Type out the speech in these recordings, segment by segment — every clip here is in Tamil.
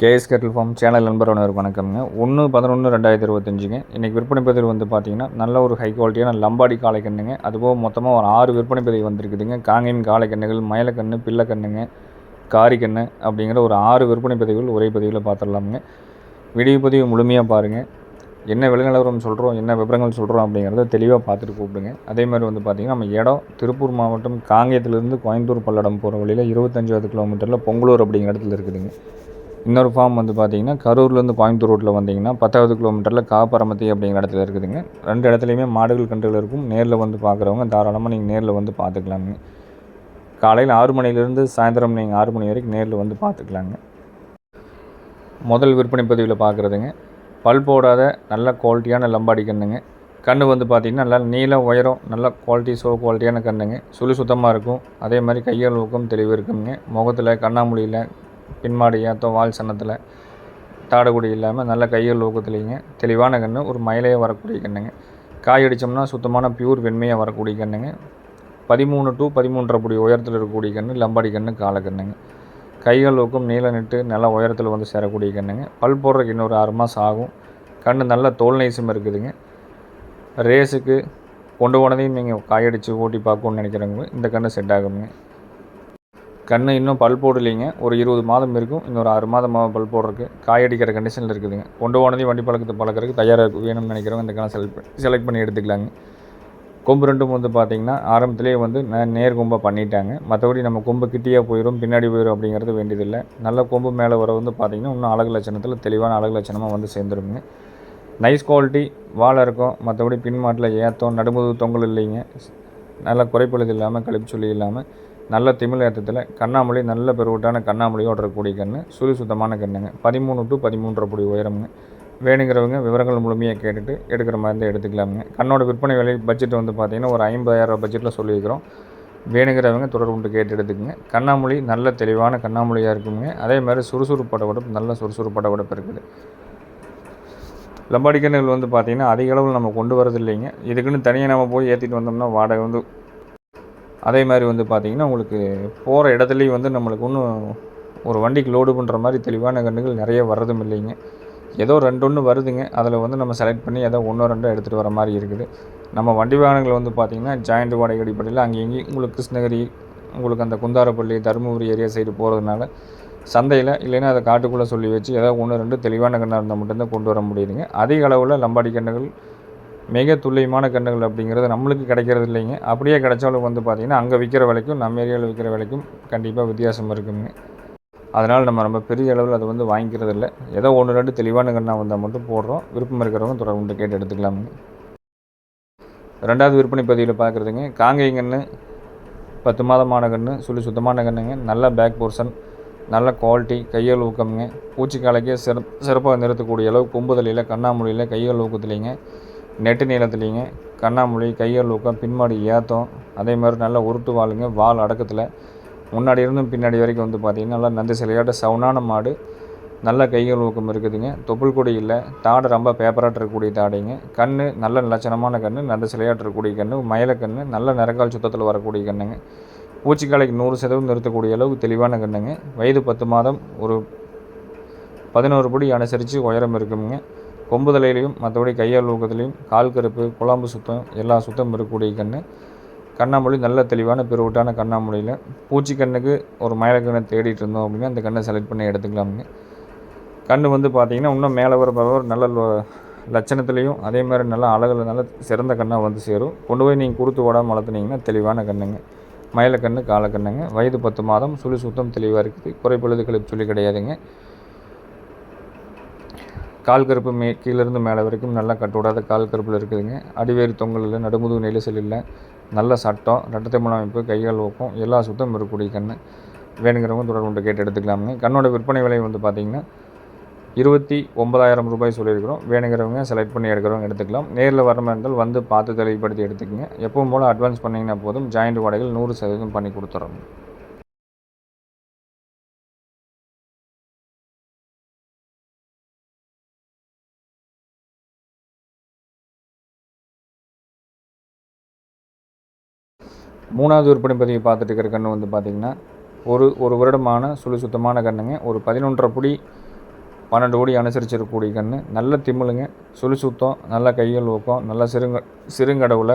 கேஎஸ் கேட்டல் ஃபார்ம் சேனல் நண்பர் ஒன்று வணக்கம்ங்க. ஒன்று பதினொன்று ரெண்டாயிரத்தி இருபத்தஞ்சுங்க. இன்றைக்கி விற்பனை பதிவு வந்து பார்த்திங்கன்னா நல்ல ஒரு ஹை குவாலிட்டியான லம்பாடி காளைக்கண்ணுங்க அதுபோக மொத்தமாக ஒரு ஆறு விற்பனை பதிவு வந்திருக்குதுங்க. காங்கேயம் காளைக்கண்ணுகள் மயிலக்கண்ணு பிள்ளைக்கண்ணுங்க காரிக்கண்ணு அப்படிங்கிற ஒரு ஆறு விற்பனை பதிவுகள் ஒரே பதிவில் பார்த்துடலாமுங்க வீடியோ பதிவு முழுமையாக பாருங்கள் என்ன விலைநிலவரம் சொல்கிறோம் என்ன விவரங்கள் சொல்கிறோம் அப்படிங்கிறத தெளிவாக பார்த்துட்டு கூப்பிடுங்க. அதே மாதிரி வந்து பார்த்திங்கன்னா நம்ம இடம் திருப்பூர் மாவட்டம் காங்கேயத்துலேருந்து கோயம்புத்தூர் பல்லடம் போகிற வழியில் இருபத்தஞ்சாவது கிலோமீட்டரில் பொங்கலூர் அப்படிங்கிற இடத்துல இருக்குதுங்க. இன்னொரு ஃபார்ம் வந்து பார்த்தீங்கன்னா கரூர்லேருந்து கோயம்புத்தூர் ரோட்டில் வந்தீங்கன்னா பத்தாவது கிலோமீட்டரில் காப்பரமத்தி அப்படிங்கிற இடத்துல இருக்குதுங்க. ரெண்டு இடத்துலையுமே மாடுகள் கன்றுகள் இருக்கும். நேரில் வந்து பார்க்குறவங்க தாராளமாக நீங்கள் நேரில் வந்து பார்த்துக்கலாங்க காலையில் ஆறு மணிலேருந்து சாயந்தரம் நீங்கள் ஆறு மணி வரைக்கும் நேரில் வந்து பார்த்துக்கலாங்க முதல் விற்பனை பதிவில் பார்க்குறதுங்க பல் போடாத நல்ல குவாலிட்டியான லம்பாடி கண்ணுங்க கண்ணு வந்து பார்த்திங்கன்னா நல்லா நீளம் உயரம் நல்ல குவாலிட்டி சோ குவாலிட்டியான கண்ணுங்க சுழி சுத்தமாக இருக்கும். அதே மாதிரி கையால் ஊக்கம் தெளிவு இருக்குங்க. முகத்தில் கண்ணாமொழியில் பின்மாடி ஏத்தம் வால் சன்னத்தில். தாடகுடி இல்லாமல் நல்ல கையில் ஊக்கத்துலேங்க. தெளிவான கன்று ஒரு மயிலையாக வரக்கூடிய கண்ணுங்க. காய் அடித்தோம்னா சுத்தமான பியூர் வெண்மையாக வரக்கூடிய கண்ணுங்க. பதிமூணு டு பதிமூன்றரை புடி உயரத்தில் இருக்கக்கூடிய கன்று லம்பாடி கன்று காலக்கண்ணுங்க கைகள் ஊக்கம் நீள நெட்டு நல்லா உயரத்தில் வந்து சேரக்கூடிய கண்ணுங்க. பல் போடுறதுக்கு இன்னொரு ஆறு மாதம் ஆகும். கன்று நல்ல தோல் நைசம் இருக்குதுங்க. ரேஸுக்கு கொண்டு போனதையும் நீங்கள் காயடிச்சு ஓட்டி பார்க்கணுன்னு நினைக்கிறவங்க இந்த கன்று செட் ஆகுங்க கன்று இன்னும் பல் போடலைங்க. ஒரு இருபது மாதம் இருக்கும். இன்னொரு ஆறு மாதம் பல் போடுறதுக்கு. காயடிக்கிற கண்டிஷனில் இருக்குதுங்க. கொண்டு போனதையும் வண்டி பழக்கத்தை பழக்கிறதுக்கு தயாராக வேணும்னு நினைக்கிறவங்க இந்த கணக்கு செலக்ட் செலக்ட் பண்ணி எடுத்துக்கலாங்க. கொம்பு ரெண்டும் வந்து பார்த்திங்கன்னா ஆரம்பத்திலேயே வந்து நேர் கொம்பாக பண்ணிட்டாங்க. மற்றபடி நம்ம கொம்பு கிட்டியாக போயிடும் பின்னாடி போயிடும் அப்படிங்கிறது வேண்டியதில்லை. நல்ல கொம்பு மேலே வர வந்து பார்த்திங்கன்னா இன்னும் அழகு லட்சணத்தில் தெளிவான அழகு லட்சணமாக வந்து சேர்ந்துருங்க நைஸ் குவாலிட்டி வாழை இருக்கும். மற்றபடி பின் மாட்டில் நடுமுது தொங்கல் இல்லைங்க. நல்லா குறைப்பழுது இல்லாமல் கழிப்பு சொல்லி இல்லாமல் நல்ல திமிழ் ஏற்றத்தில் கண்ணாமொழி நல்ல பெருவட்டான கண்ணாமொழியோடு இருக்கக்கூடிய கன்று சுழி சுத்தமான கண்ணுங்க. பதிமூணு டு பதிமூன்றரை புடி உயரமுங்க. வேணுங்கிறவங்க விவரங்கள் முழுமையாக கேட்டுட்டு எடுக்கிற மாதிரி இருந்தால் எடுத்துக்கலாமுங்க. கண்ணோட விற்பனை விலை பட்ஜெட் வந்து பார்த்திங்கன்னா ஒரு ஐம்பதாயிரம் பட்ஜெட்டில் சொல்லியிருக்கிறோம். வேணுங்கிறவங்க தொடர்பு கொண்டு கேட்டு எடுத்துக்கங்க. கண்ணாமொழி நல்ல தெளிவான கண்ணாமொழியாக இருக்குங்க. அதே மாதிரி சுறுசுறுப்பட உடம்பு நல்ல சுறுசுறுப்பட உடம்பு இருக்குது. லம்பாடி கன்றுகள் வந்து பார்த்திங்கன்னா அதிக அளவில் நம்ம கொண்டு வரது இல்லைங்க. இதுக்குன்னு தனியாக நம்ம போய் ஏற்றிட்டு வந்தோம்னா வாடகை வந்து அதே மாதிரி வந்து பார்த்திங்கன்னா உங்களுக்கு போகிற இடத்துலையும் வந்து நம்மளுக்கு ஒன்றும் ஒரு வண்டிக்கு லோடு பண்ணுற மாதிரி தெளிவான கன்றுகள் நிறைய வர்றதும் இல்லைங்க. ஏதோ ரெண்டு ஒன்று வருதுங்க. அதில் வந்து நம்ம செலக்ட் பண்ணி ஏதோ ஒன்றோ ரெண்டோ எடுத்துகிட்டு வர மாதிரி இருக்குது. நம்ம வண்டி வாகனங்கள் வந்து பார்த்திங்கன்னா ஜாயிண்ட் வாடகை அடிப்படையில் அங்கே இங்கேயும் உங்களுக்கு கிருஷ்ணகிரி உங்களுக்கு அந்த குந்தாரப்பள்ளி தருமபுரி ஏரியா சைடு போகிறதுனால சந்தையில் இல்லைன்னா அதை காட்டுக்குள்ளே சொல்லி வச்சு ஏதோ ஒன்று ரெண்டு தெளிவான கண்ணாக இருந்தால் மட்டும்தான் கொண்டு வர முடியுதுங்க. அதிக அளவில் லம்பாடி கன்றுகள் மிக துல்லியமான கன்றுகள் அப்படிங்கிறது நம்மளுக்கு கிடைக்கிறது இல்லைங்க. அப்படியே கிடைச்சாலும் வந்து பார்த்திங்கன்னா அங்கே விற்கிற விலைக்கும் நம்ம ஏரியாவில் விற்கிற விலைக்கும் கண்டிப்பாக வித்தியாசம் இருக்குங்க. அதனால் நம்ம ரொம்ப பெரிய அளவில் அது வந்து வாங்கிக்கிறது இல்லை. ஏதோ ஒன்று ரெண்டு தெளிவான கண்ணாக வந்தால் மட்டும் போடுறோம். விருப்பம் இருக்கிறவங்க தொடர்பு கேட்டு எடுத்துக்கலாமுங்க. ரெண்டாவது விற்பனை பதிவில் பார்க்குறதுங்க கன்று பத்து மாதமான கன்று சுழி சுத்தமான கன்றுங்க நல்ல பேக் போர்ஷன் நல்ல குவாலிட்டி கையல் ஊக்கம்ங்க. பூச்சிக்காலைக்கே சிறப் சிறப்பாக நிறுத்தக்கூடிய அளவு கொம்புதலையில் கண்ணாமொழியில் கையல் ஊக்கத்துலேங்க நெட்டு நீளத்துலேங்க. கண்ணாமொழி கையால் ஊக்கம் பின்மாடி ஏத்தம். அதே மாதிரி நல்லா உருட்டு வாளுங்க வால் அடக்கத்தில். முன்னாடி இருந்தும் பின்னாடி வரைக்கும் வந்து பார்த்திங்கன்னா நல்லா நந்தி சிலையாட்ட சவுனான மாடு. நல்ல கைகள் ஊக்கம் இருக்குதுங்க. தொப்புள் கொடி இல்லை. தாடை ரொம்ப பேப்பராக இருக்கக்கூடிய தாடைங்க. கண் நல்ல லட்சணமான கண் நல்ல சிலையாட்டு இருக்கக்கூடிய கண் மயிலக்கண்ணு நல்ல நிறக்கால் சுத்தத்தில் வரக்கூடிய கண்ணுங்க. பூச்சிக்காலைக்கு நூறு சதவீதம் நிறுத்தக்கூடிய அளவுக்கு தெளிவான கண்ணுங்க. வயது பத்து மாதம் ஒரு பதினோரு படி அனுசரித்து உயரம் இருக்குங்க கொம்புதலையிலையும் மற்றபடி கையால் ஊக்கத்துலேயும் கால் கருப்பு குழம்பு சுத்தம் எல்லா சுத்தம் இருக்கக்கூடிய கன்று கண்ணாமொழி நல்ல தெளிவான பிறவிட்டான கண்ணாமொழியில். பூச்சி கண்ணுக்கு ஒரு மயிலக்கண்ணை தேடிட்டு இருந்தோம் அப்படின்னா அந்த கண்ணை செலக்ட் பண்ணி எடுத்துக்கலாமுங்க கண் வந்து பார்த்திங்கன்னா இன்னும் மேலே வர நல்ல லட்சணத்துலேயும் அதே மாதிரி நல்லா அழகில் நல்ல சிறந்த கண்ணாக வந்து சேரும். கொண்டு போய் நீங்கள் கொடுத்து ஓடாமல் வளர்த்துனீங்கன்னா தெளிவான கண்ணுங்க. மயிலக்கண்ணு காலக்கண்ணுங்க. வயது பத்து மாதம் சுழி சுத்தம் தெளிவாக இருக்குது. குறைப்பொழுது கழிப்பு சொல்லி கிடையாதுங்க. கால் கருப்பு மே கீழேருந்து மேலே வரைக்கும் நல்லா கட்டுவிடாத கால் கருப்பில் இருக்குதுங்க. அடிவேறு தொங்கல் இல்லை நடுமுதுகு நெரிசல் இல்லை. நல்ல சட்டம் ரெட்டத்தை மூலம் அமைப்பு கைகள் ஊக்கம் எல்லா சுத்தம் இருக்கக்கூடிய கண் வேணுங்கிறவங்க தொடர்பு கொண்டு கேட்டு எடுத்துக்கலாமுங்க. கண்ணோட விற்பனை விலை வந்து பார்த்திங்கன்னா இருபத்தி ஒன்பதாயிரம் ரூபாய் சொல்லியிருக்கிறோம். வேணுங்கிறவங்க செலக்ட் பண்ணி எடுக்கிறவங்க எடுத்துக்கலாம். நேரில் வர இருந்தால் வந்து பார்த்து தெளிவுபடுத்தி எடுத்துக்கங்க. எப்பவும் போல் அட்வான்ஸ் பண்ணிங்கன்னா போதும். ஜாயிண்ட் வாடகைகள் நூறு சதவீதம் பண்ணி கொடுத்துட்றோம் மூணாவது விற்பனை பதிவு பார்த்துட்டு இருக்கிற கன்று வந்து பார்த்திங்கன்னா ஒரு ஒரு வருடமான சுழி சுத்தமான கன்றுங்க ஒரு பதினொன்றரை புடி பன்னெண்டு கோடி அனுசரிச்சிருக்கக்கூடிய கன்று நல்ல திமிழுங்க சுழி சுத்தம் நல்ல கைகள் ஊக்கம் நல்ல சிறுங்க சிறுங்கடவுல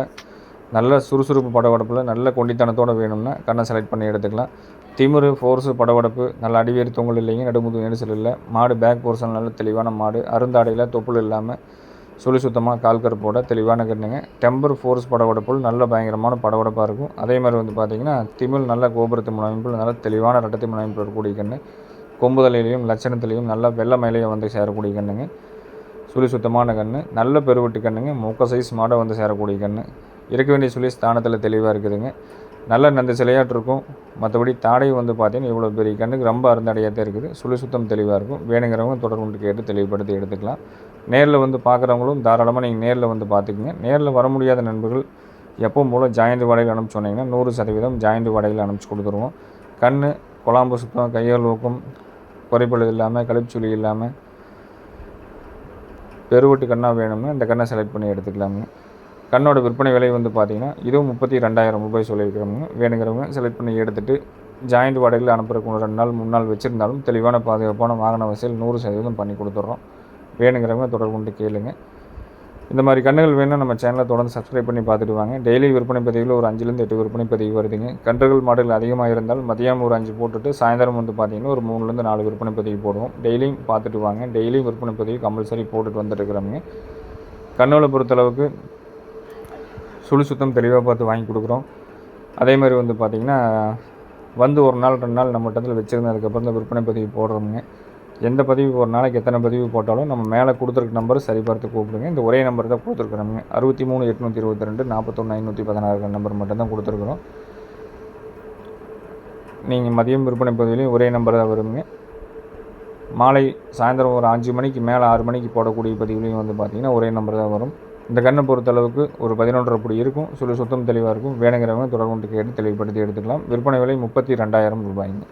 நல்ல சுறுசுறுப்பு படவடப்பில் நல்ல கொண்டித்தனத்தோடு வேணும்னா கண்ணை செலக்ட் பண்ணி எடுத்துக்கலாம். திமிரு ஃபோர்ஸு படவடப்பு நல்ல அடிவேறு தொங்கல் இல்லைங்க நடுமுது நெரிசல் இல்லை. மாடு பேக் போர்ஷன் நல்ல தெளிவான மாடு அருந்தாடையில் தொப்புள் இல்லாமல் சுழி சுத்தமாக கால் கருப்போட தெளிவான கண்ணுங்க. டெம்பர் ஃபோர்ஸ் படவடைப்புள் நல்ல பயங்கரமான படவடைப்பாக இருக்கும். அதே மாதிரி வந்து பார்த்திங்கன்னா திமிழ் நல்ல கோபுரத்து முனைப்பில் நல்ல தெளிவான ரட்டத்தை முனைப்பில் இருக்கக்கூடிய கண்ணு. கொம்புதலையிலையும் லட்சணத்திலையும் நல்ல வெள்ளை மேலேயும் வந்து சேரக்கூடிய கண்ணுங்க. சுழி சுத்தமான கன்று நல்ல பெருவெட்டு கண்ணுங்க. மூக்க சைஸ் மாடை வந்து சேரக்கூடிய கன்று இருக்க வேண்டிய சுழி ஸ்தானத்தில் தெளிவாக இருக்குதுங்க. நல்ல நந்த சிலையாட்டு இருக்கும் மற்றபடி தாடை வந்து பார்த்தீங்கன்னா இவ்வளோ பெரிய கண்ணுக்கு ரொம்ப அருந்தடையாக தான் இருக்குது. சுழி சுத்தம் தெளிவாக இருக்கும். வேணுங்கிறவங்க தொடர்பு கேட்டு தெளிவுபடுத்தி எடுத்துக்கலாம். நேரில் வந்து பார்க்குறவங்களும் தாராளமாக நீங்கள் நேரில் வந்து பார்த்துக்குங்க. நேரில் வர முடியாத நண்பர்கள் எப்பவும் போல் ஜாயிண்ட் வாடகையில் அனுப்பிச்சு சொன்னீங்கன்னா நூறு சதவீதம் ஜாயிண்ட் வாடகையில் அனுப்பிச்சு கொடுத்துருவோம். கண் குழாம்பு சுத்தம் கையால் ஊக்கம் குறைப்பழுது இல்லாமல் கழிப்புச்சுளி இல்லாமல் பெருவட்டு கண்ணாக வேணும்னா இந்த கண்ணை செலக்ட் பண்ணி எடுத்துக்கலாமுங்க கண்ணோட விற்பனை விலை வந்து பார்த்திங்கன்னா இதுவும் முப்பத்தி ரெண்டாயிரம் ரூபாய் சொல்லியிருக்கிறவங்க. வேணுங்கிறவங்க செலக்ட் பண்ணி எடுத்துகிட்டு ஜாயிண்ட் வாடகையில் அனுப்புறதுக்கு ரெண்டு நாள் மூணு நாள் வச்சுருந்தாலும் தெளிவான பாதுகாப்பான வாகன வசதியில் நூறு சதவீதம் பண்ணி கொடுத்துட்றோம். வேணுங்கிறவங்க தொடர்பு கொண்டு கேளுங்க. இந்த மாதிரி கண்ணுகள் வேணும் நம்ம சேனலை தொடர்ந்து சப்ஸ்கிரைப் பண்ணி பார்த்துட்டு வாங்க. டெய்லி விற்பனை பதிவில் ஒரு அஞ்சுலேருந்து எட்டு விற்பனை பதிவு வருதுங்க. கன்றுகள் மாடுகள் அதிகமாக இருந்தால் மதியம் ஒரு அஞ்சு போட்டுட்டு சாயந்தரம் வந்து பார்த்திங்கன்னா ஒரு மூணுலேருந்து நாலு விற்பனை பதிவு போடுவோம். டெய்லியும் பார்த்துட்டு வாங்க. டெய்லியும் விற்பனை பதிவு கம்பல்சரி போட்டுட்டு வந்துட்டு இருக்கிறவங்க. கண்ணுகளை பொறுத்தளவுக்கு சுழி சுத்தம் தெளிவாக பார்த்து வாங்கி கொடுக்குறோம். அதே மாதிரி வந்து பார்த்திங்கன்னா வந்து ஒரு நாள் ரெண்டு நாள் நம்ம இடத்துல வச்சுருந்ததுக்கப்புறம் இந்த விற்பனை பதிவு போடுறோமுங்க. எந்த பதிவு ஒரு நாளைக்கு எத்தனை பதிவு போட்டாலும் நம்ம மேலே கொடுத்துருக்க நம்பர் சரி பார்த்து கூப்பிடுங்க. இந்த ஒரே நம்பர் தான் கொடுத்துருக்குறோமுங்க. அறுபத்தி மூணு எட்நூற்றி இருபத்தி ரெண்டு நாற்பத்தொன்று ஐநூற்றி பதினாறு நம்பர் மட்டும் தான் கொடுத்துருக்குறோம். நீங்கள் மதியம் விற்பனை பதிவிலையும் ஒரே நம்பர் தான் வருங்க மாலை சாயந்தரம் ஒரு அஞ்சு மணிக்கு மேலே ஆறு மணிக்கு போடக்கூடிய பதிவுலேயும் வந்து பார்த்திங்கன்னா ஒரே நம்பர் தான் வரும். இந்த கண்ணை பொறுத்தளவுக்கு ஒரு பதினொன்றரை புடி இருக்கும். சுழி சுத்தம் தெளிவாக இருக்கும். வேணுங்கிறவங்க தொடர்பு கேட்டு தெளிவுபடுத்தி எடுத்துக்கலாம். விற்பனை விலை முப்பத்தி ரெண்டாயிரம் ரூபாய்ங்க.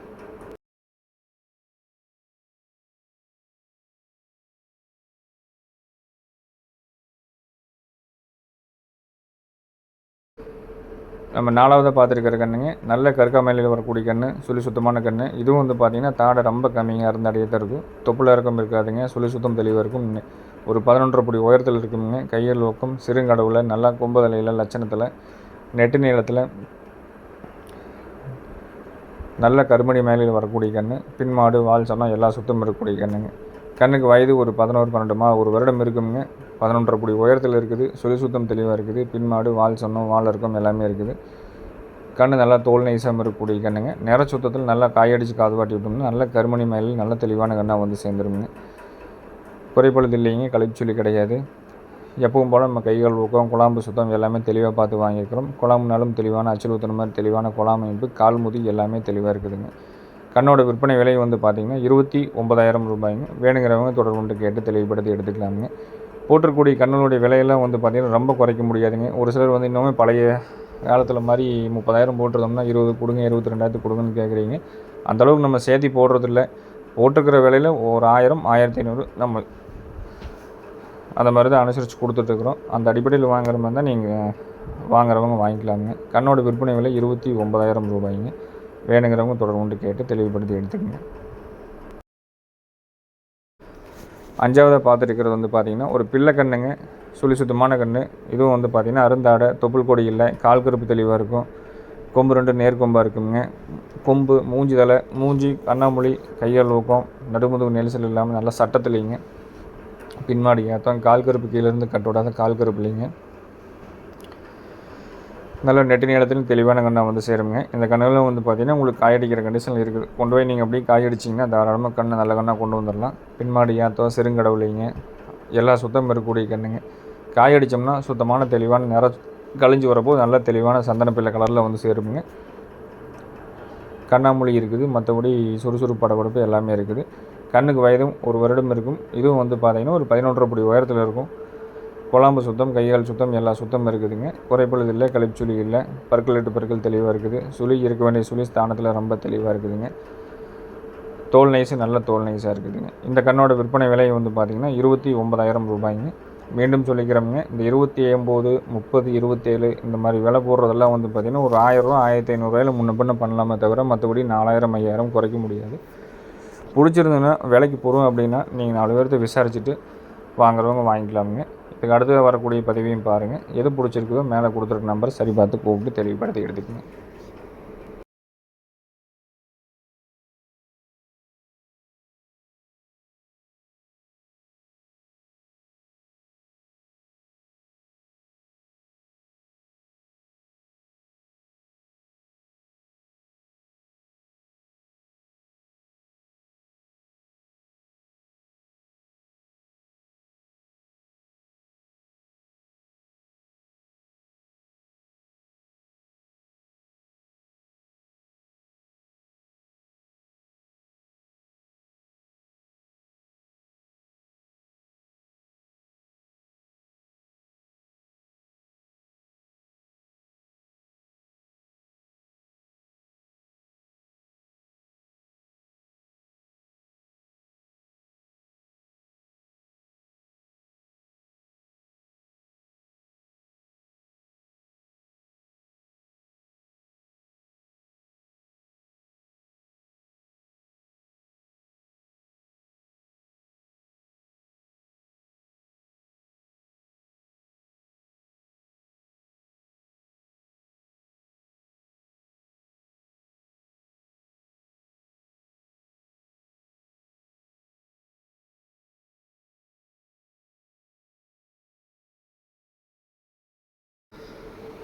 நம்ம நாலாவதாக பார்த்துருக்கிற கண்ணுங்க. நல்ல கற்காமலையில் வரக்கூடிய கன்று சுழி சுத்தமான கன்று இதுவும் வந்து பார்த்திங்கன்னா தாடை ரொம்ப கம்மியாக இருந்த அடையத்தான் தான் இருக்கும். தொப்புல இறக்கம் இருக்காதுங்க. சுழி சுத்தம் தெளிவாக இருக்கும் ஒரு பதினொன்றரை படி உயரத்தில் இருக்குங்க கையில் ஒக்கம் சிறுங்கடவுல நல்லா கும்பதலையில் லட்சணத்தில் நெட்டு நீளத்தில் நல்ல கருமணி மேலையில் வரக்கூடிய கன்று பின்மாடு வால் சொன்னால் எல்லா சுத்தம் இருக்கக்கூடிய கண்ணுங்க. கண்ணுக்கு வயது ஒரு பதினோரு பன்னெண்டு மா ஒரு வருடம் இருக்குங்க பதினொன்றரை புடி உயரத்தில் இருக்குது சுழி சுத்தம் தெளிவாக இருக்குது பின்மாடு வால் சொன்னம் வால் இருக்கும் எல்லாமே இருக்குது. கண் நல்லா தோல் நைசாமல் இருக்கக்கூடிய கண்ணுங்க. நிற சுத்தத்தில் நல்லா காயடிச்சு காது வாட்டி விட்டோம்னா நல்ல கருமணி மயிலில் நல்ல தெளிவான கண்ணாக வந்து சேர்ந்துருங்க குறைப்பழுது இல்லைங்க கழிச்சொல்லி கிடையாது. எப்பவும் போல் நம்ம கைகள் ஊக்கம் குழாம்பு சுத்தம் எல்லாமே தெளிவாக பார்த்து வாங்கியிருக்கிறோம். குழம்புனாலும் தெளிவான அச்சல் ஊற்றுன மாதிரி தெளிவான குழாம் அமைப்பு கால் முதி எல்லாமே தெளிவாக இருக்குதுங்க. கண்ணோட விற்பனை விலை வந்து பார்த்திங்கன்னா இருபத்தி ஒன்பதாயிரம் ரூபாய்ங்க. வேணுங்கிறவங்க தொடர்பு கொண்டு கேட்டு தெளிவுபடுத்தி எடுத்துக்கலாமுங்க. போட்டிருக்கூடிய கண்ணனுடைய விலையெல்லாம் வந்து பார்த்திங்கன்னா ரொம்ப குறைக்க முடியாதுங்க. ஒரு சிலர் வந்து இன்னுமே பழைய காலத்தில் மாதிரி முப்பதாயிரம் போட்டிருந்தோம்னா இருபது கொடுங்க இருபத்தி ரெண்டாயிரத்து கொடுங்கன்னு கேட்குறீங்க. அந்தளவுக்கு நம்ம சேர்த்தி போடுறதில்ல. போட்டிருக்கிற விலையில் ஒரு ஆயிரம் ஆயிரத்தி ஐநூறு நம்ம அந்த மாதிரி தான் அனுசரித்து கொடுத்துட்ருக்குறோம். அந்த அடிப்படையில் வாங்குற மாதிரி தான் நீங்கள் வாங்குறவங்க வாங்கிக்கலாங்க. கண்ணோட விற்பனை விலை இருபத்தி ஒன்பதாயிரம் ரூபாய்ங்க. வேணுங்கிறவங்க தொடர்பு கொண்டு கேட்டு தெளிவுபடுத்தி எடுத்துக்கங்க. அஞ்சாவதாக பார்த்துருக்கிறது வந்து பார்த்திங்கன்னா ஒரு பிள்ளை கண்ணுங்க. சுழி சுத்தமான கன்று இதுவும் வந்து பார்த்திங்கன்னா அருந்தாடை தொப்புள் கொடி இல்லை கால் கருப்பு தெளிவாக இருக்கும். கொம்பு ரெண்டு நேர்கொம்பாக இருக்குங்க. கொம்பு மூஞ்சி தலை மூஞ்சி கண்ணாமொழி கையால் ஊக்கம் நடுமுதுகு நெரிசல் இல்லாமல் நல்லா சட்டத்துலேங்க. பின்மாடி அதான் கால் கருப்பு கீழேருந்து கட்டோடாத கால் கருப்பு இல்லைங்க. நல்ல நெட்டு நீளத்திலும் தெளிவான கண்ணாக வந்து சேருங்க. இந்த கண்ணுகளும் வந்து பார்த்திங்கன்னா உங்களுக்கு காயடிக்கிற கண்டிஷனில் இருக்குது கொண்டு போய் நீங்கள் அப்படியே காயடிச்சிங்கன்னா தாராளமாக கண்ணை நல்ல கண்ணாக கொண்டு வந்துடலாம் பின்மாடி ஏத்தோ சிறுங்கடவுலைங்க எல்லா சுத்தம் இருக்கக்கூடிய கண்ணுங்க. காயடித்தோம்னா சுத்தமான தெளிவான நிற கழிஞ்சு வரப்போ நல்ல தெளிவான சந்தன பிள்ளை கலரில் வந்து சேருங்க. கண்ணாமொழி இருக்குது. மற்றபடி சுறுசுறுப்பு படப்படப்பு எல்லாமே இருக்குது. கண்ணுக்கு வயதும் ஒரு வருடம் இருக்கும். இதுவும் வந்து பார்த்திங்கன்னா ஒரு பதினொன்றரை படி உயரத்தில் இருக்கும். குழம்பு சுத்தம் கைகால் சுத்தம் எல்லா சுத்தம் இருக்குதுங்க. குறைப்பொழுது இல்லை கழிப்புச்சுளி இல்லை. பற்கள் எட்டு பற்கள் தெளிவாக இருக்குது. சுழி இருக்க வேண்டிய சுழி ஸ்தானத்தில் ரொம்ப தெளிவாக இருக்குதுங்க. தோல் நைஸு நல்ல தோல் நைஸாக இருக்குதுங்க. இந்த கண்ணோட விற்பனை விலை வந்து பார்த்திங்கன்னா இருபத்தி ஒன்பதாயிரம் ரூபாய்ங்க. மீண்டும் சொல்லிக்கிறோமுங்க. இந்த இருபத்தி ஒம்பது முப்பது இருபத்தேழு இந்த மாதிரி விலை போடுறதெல்லாம் வந்து பார்த்திங்கன்னா ஒரு ஆயிரரூவா ஆயிரத்தி ஐநூறுரூவாயில் முன்ன பின்ன பண்ணலாமே தவிர மற்றபடி நாலாயிரம் ஐயாயிரம் குறைக்க முடியாது. பிடிச்சிருந்ததுன்னா விலைக்கு போகிறோம் அப்படின்னா நீங்கள் நாலு பேர்த்த விசாரிச்சுட்டு வாங்குறவங்க வாங்கிக்கலாமுங்க. இதுக்கு அடுத்து வரக்கூடிய பதிவையும் பாருங்கள் எது பிடிச்சிருக்குதோ மேலே கொடுத்துருக்க நம்பர் சரி பார்த்து கூப்பிட்டு தெளிவுபடுத்தி எடுத்துக்கோங்க.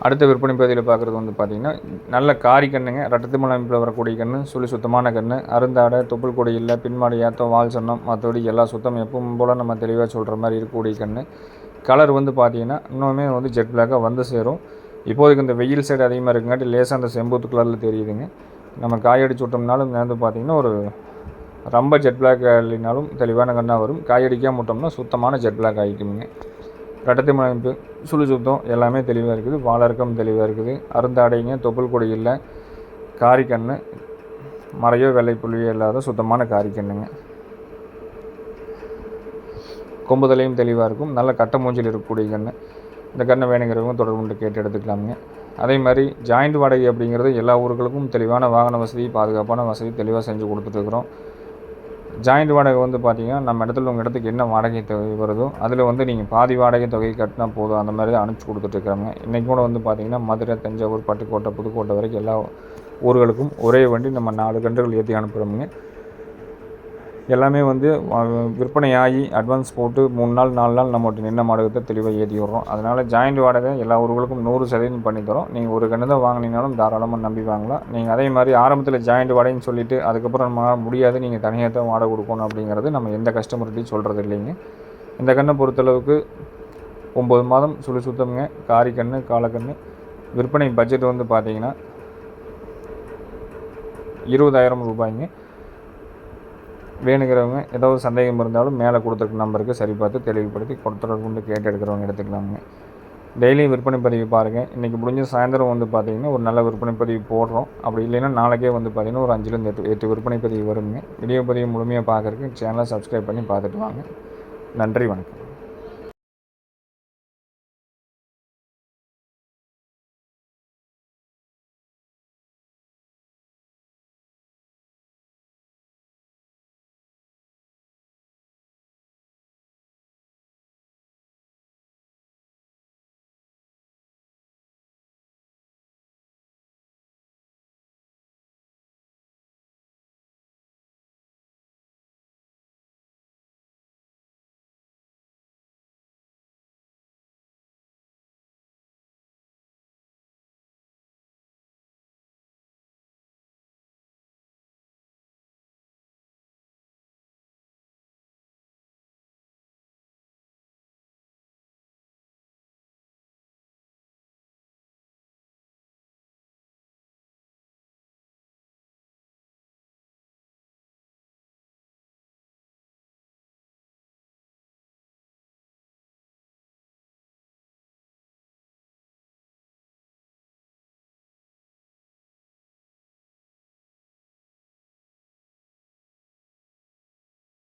அடுத்த விற்பனை பகுதியில் பார்க்குறது வந்து பார்த்திங்கன்னா நல்ல காரி கண்ணுங்க ரட்டத்து அமைப்பில் வரக்கூடிய கன்று சுழி சுத்தமான கன்று அருந்தாடை தொப்புள் கொடி இல்லை பின்மாடி ஏத்தம் வால் சொன்னம் மற்றபடி எல்லா சுத்தம் எப்பவும் போல் நம்ம தெளிவாக சொல்கிற மாதிரி இருக்கக்கூடிய கன்று கலர் வந்து பார்த்திங்கன்னா இன்னுமே வந்து ஜெட் பிளாக்காக வந்து சேரும். இப்போதைக்கு இந்த வெயில் சைடு அதிகமாக இருக்குங்காட்டி லேசாக அந்த செம்பூத்து கலரில் தெரியுதுங்க. நம்ம காயடிச்சு விட்டோம்னாலும் வந்து பார்த்திங்கன்னா ஒரு ரொம்ப ஜெட் பிளாக் இல்லைனாலும் தெளிவான கண்ணாக வரும். காயடிக்காம விட்டோம்னா சுத்தமான ஜெட் பிளாக் ஆகிக்குங்க ரெட்டத்தை அமைப்பு சுழி சுத்தம் எல்லாமே தெளிவாக இருக்குது. வாழர்க்கம் தெளிவாக இருக்குது. அருந்தாடைங்க தொப்புள் கொடி இல்லை. காரிக்கண்ணு மறையோ வெள்ளை புள்ளியோ இல்லாத சுத்தமான காரிக்கண்ணுங்க. கொம்புதலையும் தெளிவாக இருக்கும். நல்ல கட்ட மூஞ்சில் இருக்கக்கூடிய கன்று இந்த கண்ணை வேணுங்கிறவங்க தொடர்பு கொண்டு கேட்டு எடுத்துக்கலாமுங்க. அதே மாதிரி ஜாயிண்ட் வாடகை அப்படிங்கிறது எல்லா ஊர்களுக்கும் தெளிவான வாகன வசதி பாதுகாப்பான வசதி தெளிவாக செஞ்சு கொடுத்துட்ருக்குறோம் ஜாயிண்ட் வாடகை வந்து பார்த்தீங்கன்னா நம்ம இடத்துல உங்கள் இடத்துக்கு என்ன வாடகை தொகை வருதோ அதில் வந்து நீங்கள் பாதி வாடகை தொகை கட்டினா போதும். அந்த மாதிரி தான் அனுப்பிச்சி கொடுத்துட்ருக்காங்க இன்றைக்கி கூட வந்து பார்த்திங்கன்னா மதுரை தஞ்சாவூர் பட்டுக்கோட்டை புதுக்கோட்டை வரைக்கும் எல்லா ஊர்களுக்கும் ஒரே வண்டி நம்ம நாலு கன்றுகள் ஏற்றி அனுப்புகிறோமுங்க எல்லாமே வந்து விற்பனை ஆகி அட்வான்ஸ் போட்டு மூணு நாள் நாலு நாள் நம்மகிட்ட நின்ன மாடகத்தை தெளிவாக ஏற்றி விட்றோம். அதனால் ஜாயிண்ட் வாடகை எல்லா ஊர்களுக்கும் நூறு சதவீதம் பண்ணி தரோம். நீங்கள் ஒரு கன்று தான் வாங்கினீங்கனாலும் தாராளமாக நம்பி வாங்கலாம். நீங்கள் அதே மாதிரி ஆரம்பத்தில் ஜாயிண்ட் வாடகைன்னு சொல்லிவிட்டு அதுக்கப்புறம் நம்ம முடியாது நீங்கள் தனியாக தான் வாடகை கொடுக்கணும் அப்படிங்கிறது நம்ம எந்த கஸ்டமர்கிட்டையும் சொல்கிறது இல்லைங்க. இந்த கண்ணை பொறுத்தளவுக்கு ஒம்பது மாதம் சுழி சுத்தமுங்க. காரி கன்று காலக்கன்று விற்பனை பட்ஜெட் வந்து பார்த்தீங்கன்னா இருபதாயிரம் ரூபாய்ங்க. வேணுங்கிறவங்க ஏதாவது சந்தேகம் இருந்தாலும் மேலே கொடுத்துருக்க நம்பருக்கு சரி பார்த்து தெளிவுபடுத்தி கொடுத்துறது கொண்டு கேட்டு எடுக்கிறவங்க எடுத்துக்கலாமுங்க டெய்லியும் விற்பனை பதிவு பாருங்கள் இன்றைக்கி முடிஞ்ச சாயந்தரம் வந்து பார்த்திங்கன்னா ஒரு நல்ல விற்பனை பதிவு போடுறோம். அப்படி இல்லைன்னா நாளைக்கே வந்து பார்த்திங்கன்னா ஒரு அஞ்சுலேருந்து எட்டு எட்டு விற்பனை பதிவு வருங்க. வீடியோ பதிவு முழுமையாக பார்க்குறதுக்கு சேனலை சப்ஸ்கிரைப் பண்ணி பார்த்துட்டு வாங்க. நன்றி வணக்கம்.